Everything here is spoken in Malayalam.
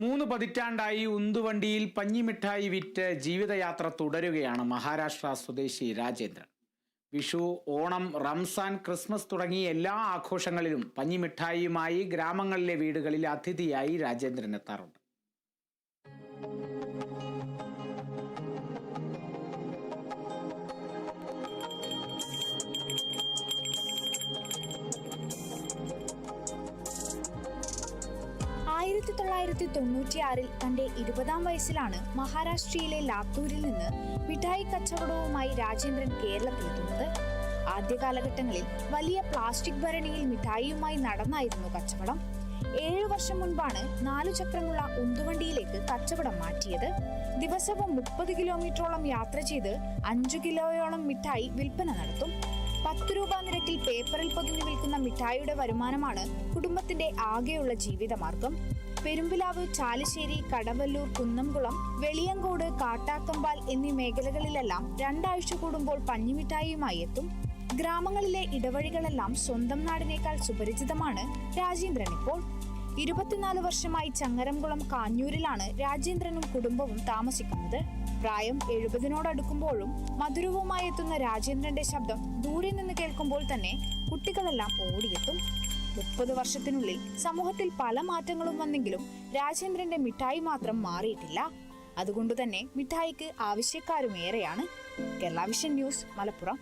മൂന്ന് പതിറ്റാണ്ടായി ഉന്തുവണ്ടിയിൽ പഞ്ഞിമിഠായി വിറ്റ് ജീവിതയാത്ര തുടരുകയാണ് മഹാരാഷ്ട്ര സ്വദേശി രാജേന്ദ്രൻ. വിഷു ഓണം റംസാൻ ക്രിസ്മസ് തുടങ്ങി എല്ലാ ആഘോഷങ്ങളിലും പഞ്ഞിമിഠായിയുമായി ഗ്രാമങ്ങളിലെ വീടുകളിൽ അതിഥിയായി രാജേന്ദ്രൻ എത്താറുണ്ട്. ആയിരത്തി തൊള്ളായിരത്തി തൊണ്ണൂറ്റിയാറിൽ തന്റെ ഇരുപതാം വയസ്സിലാണ് മഹാരാഷ്ട്രയിലെ ലാത്തൂരിൽ നിന്ന് മിഠായി കച്ചവടവുമായി രാജേന്ദ്രൻ കേരളത്തിലെത്തുന്നത്. ആദ്യ കാലഘട്ടങ്ങളിൽ വലിയ പ്ലാസ്റ്റിക് ഭരണിയിൽ മിഠായിയുമായി നടന്നായിരുന്നു കച്ചവടം. ഏഴു വർഷം മുൻപാണ് നാലു ചക്രമുള്ള ഉന്തുവണ്ടിയിലേക്ക് കച്ചവടം മാറ്റിയത്. ദിവസവും മുപ്പത് കിലോമീറ്ററോളം യാത്ര ചെയ്ത് അഞ്ചു കിലോയോളം മിഠായി വിൽപ്പന നടത്തും. പത്ത് രൂപ നിരക്കിൽ പേപ്പറിൽ പൊതിഞ്ഞു വിൽക്കുന്ന മിഠായിയുടെ വരുമാനമാണ് കുടുംബത്തിന്റെ ആകെയുള്ള ജീവിതമാർഗം. പെരുമ്പിലാവ് ചാലിശ്ശേരി കടവല്ലൂർ കുന്നംകുളം വെളിയങ്കോട് കാട്ടാക്കമ്പാൽ എന്നീ മേഖലകളിലെല്ലാം രണ്ടാഴ്ച കൂടുമ്പോൾ പഞ്ഞിമിഠായിയുമായി എത്തും. ഗ്രാമങ്ങളിലെ ഇടവഴികളെല്ലാം സ്വന്തം നാടിനേക്കാൾ സുപരിചിതമാണ് രാജേന്ദ്രൻ ഇപ്പോൾ. ഇരുപത്തിനാല് വർഷമായി ചങ്ങരംകുളം കാഞ്ഞൂരിലാണ് രാജേന്ദ്രനും കുടുംബവും താമസിക്കുന്നത്. പ്രായം എഴുപതിനോടടുക്കുമ്പോഴും മധുരവുമായി എത്തുന്ന രാജേന്ദ്രന്റെ ശബ്ദം ദൂരെ നിന്ന് കേൾക്കുമ്പോൾ തന്നെ കുട്ടികളെല്ലാം ഓടിയെത്തും. മുപ്പത് വർഷത്തിനുള്ളിൽ സമൂഹത്തിൽ പല മാറ്റങ്ങളും വന്നെങ്കിലും രാജേന്ദ്രന്റെ മിഠായി മാത്രം മാറിയിട്ടില്ല. അതുകൊണ്ട് തന്നെ മിഠായിക്ക് ആവശ്യക്കാരും ഏറെയാണ്. Kerala vision news Malappuram.